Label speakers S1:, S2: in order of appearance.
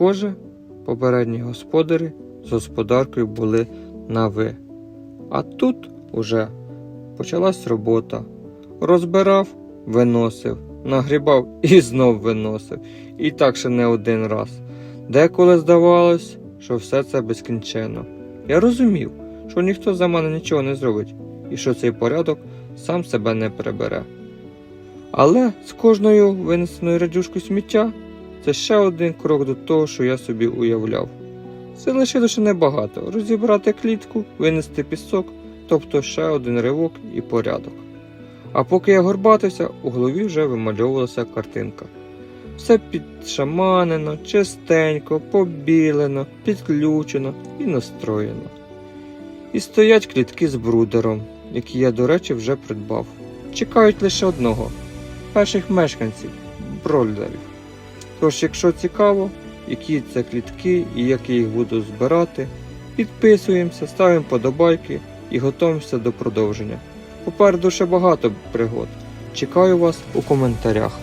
S1: Схоже, попередні господарі з господаркою були на ви. А тут уже почалась робота. Розбирав, виносив, нагрібав і знов виносив. І так ще не один раз. Деколи здавалось, що все це безкінченно. Я розумів, що ніхто за мене нічого не зробить, і що цей порядок сам себе не прибере. Але з кожною винесеною радюшкою сміття це ще один крок до того, що я собі уявляв. Це лишилося небагато розібрати клітку, винести пісок, тобто ще один ривок і порядок. А поки я горбатився, у голові вже вимальовувалася картинка. Все підшаманено, чистенько, побілено, підключено і настроєно. І стоять клітки з брудером, які я, до речі, вже придбав. Чекають лише одного перших мешканців брольдерів. Тож, якщо цікаво, які це клітки і як я їх буду збирати, підписуємося, ставимо подобайки і готуємося до продовження. Попереду ще багато пригод. Чекаю вас у коментарях.